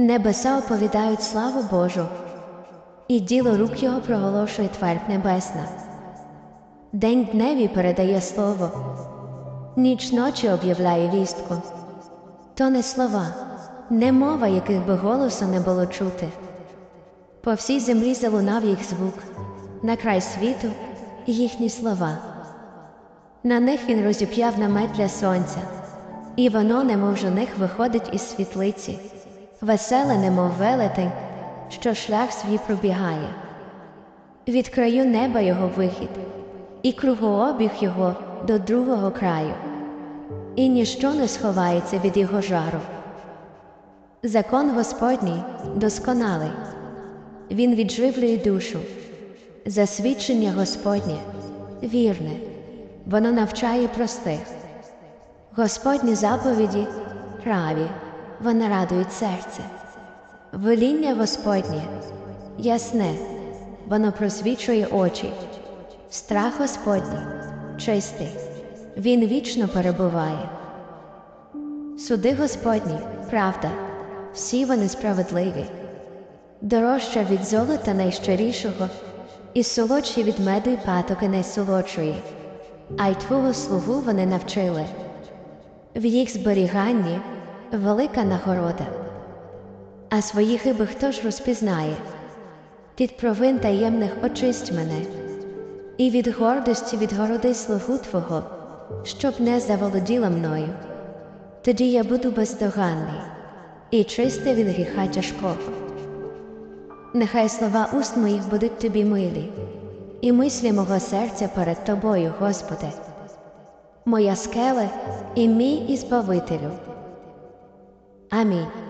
Небеса оповідають славу Божу, і діло рук його проголошує твердь небесна. День дневі передає слово, ніч ночі об'являє вістку. То не слова, не мова, яких би голосу не було чути. По всій землі залунав їх звук, на край світу їхні слова. На них він розіп'яв намет для сонця, і воно, немов жоних, виходить із світлиці, веселе, немов велетень, що шлях свій пробігає. Від краю неба його вихід, і кругообіг його до другого краю, і ніщо не сховається від його жару. Закон Господній досконалий, він відживлює душу, засвідчення Господнє вірне, воно навчає простих. Господні заповіді праві, вони радують серце. Веління Господнє ясне, воно просвічує очі. Страх Господній чистий, він вічно перебуває. Суди Господні, правда, всі вони справедливі, дорожча від золота найщирішого, і солодші від меду й патоки найсолодшої, а й твого слугу вони навчили. В їх зберіганні велика нагорода. А свої хиби хто ж розпізнає? Від провин таємних очисть мене, і від гордості відгороди слугу Твого, щоб не заволоділа мною. Тоді я буду бездоганний і чистий від гріха тяжкого. Нехай слова уст моїх будуть тобі милі, і мислі мого серця перед тобою, Господи, моя скеле і мій Ізбавителю. I mean,